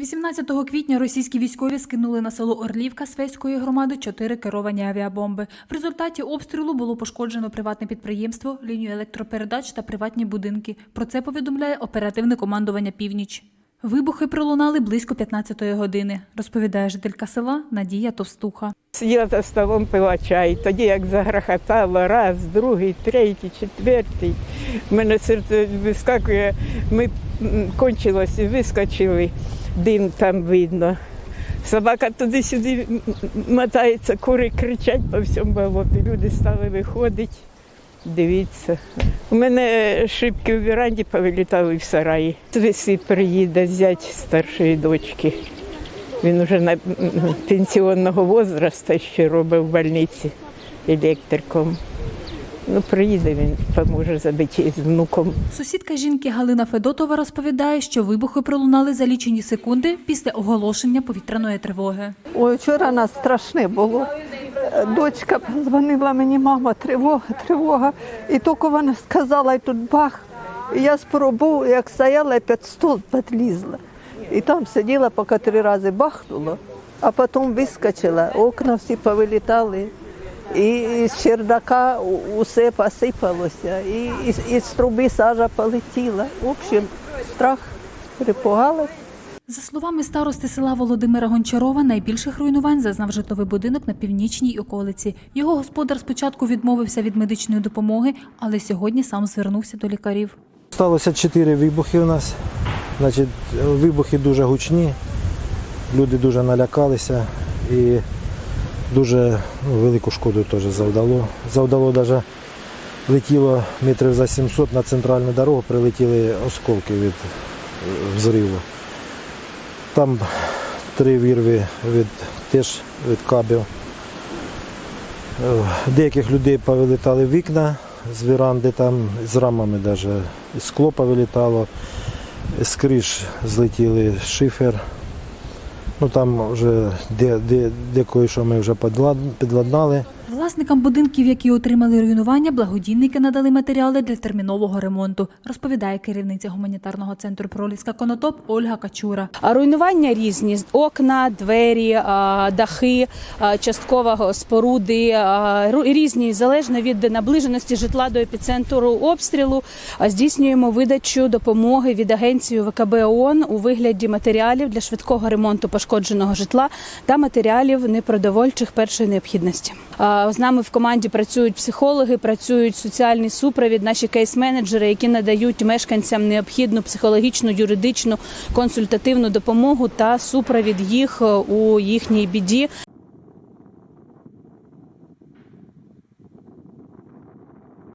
18 квітня російські військові скинули на село Орлівка Свейської громади чотири керовані авіабомби. В результаті обстрілу було пошкоджено приватне підприємство, лінію електропередач та приватні будинки. Про це повідомляє оперативне командування Північ. Вибухи пролунали близько 15-ї години, розповідає жителька села Надія Товстуха. Сиділа за столом, пила чай. Тоді як загрохотало, раз, другий, третій, четвертий. У мене серце вискакує, ми кончилось і вискочили, дим там видно. Собака туди-сюди мотається, кури кричать по всьому болоту. Люди стали виходити. Дивіться. У мене шибки в веранді повилітали в сараї. Весі приїде зять старшої дочки. Він вже на пенсіонного возрасту ще робив в больниці електриком. Ну, приїде він, поможе забити з внуком. Сусідка жінки Галина Федотова розповідає, що вибухи пролунали за лічені секунди після оголошення повітряної тривоги. Ой, вчора нас страшне було. Дочка позвонила мені, мама, тривога, тривога. І тільки вона сказала, і тут бах. І я спробувала, як стояла, і під стол підлізла. І там сиділа, поки три рази бахнуло, а потім вискочила, окна всі повилітали. І з чердака усе посипалося, і, і, і труби сажа полетіла. В общем, страх перепугалась. За словами старости села Володимира Гончарова, найбільших руйнувань зазнав житловий будинок на північній околиці. Його господар спочатку відмовився від медичної допомоги, але сьогодні сам звернувся до лікарів. Сталося чотири вибухи у нас. Значить, вибухи дуже гучні, люди дуже налякалися і дуже велику шкоду теж завдало. Завдало навіть летіло метрів за 700 на центральну дорогу, прилетіли осколки від е, взриву. Там три вірви від, теж від кабів. Е, Деяких людей повилітали вікна з веранди, там з рамами навіть скло повилітало, з криш злетіли шифер. Ну там вже де, де, де кое-що ми вже підлад- підладнали. Власникам будинків, які отримали руйнування, благодійники надали матеріали для термінового ремонту, розповідає керівниця гуманітарного центру Проліска Конотоп Ольга Качура. Руйнування різні окна, двері, дахи, частково споруди різні залежно від наближеності житла до епіцентру обстрілу. Здійснюємо видачу допомоги від агенції ВКБ ООН у вигляді матеріалів для швидкого ремонту пошкодженого житла та матеріалів непродовольчих першої необхідності. З нами в команді працюють психологи, працюють соціальний супровід, наші кейс-менеджери, які надають мешканцям необхідну психологічну, юридичну, консультативну допомогу та супровід їх е, у їхній біді.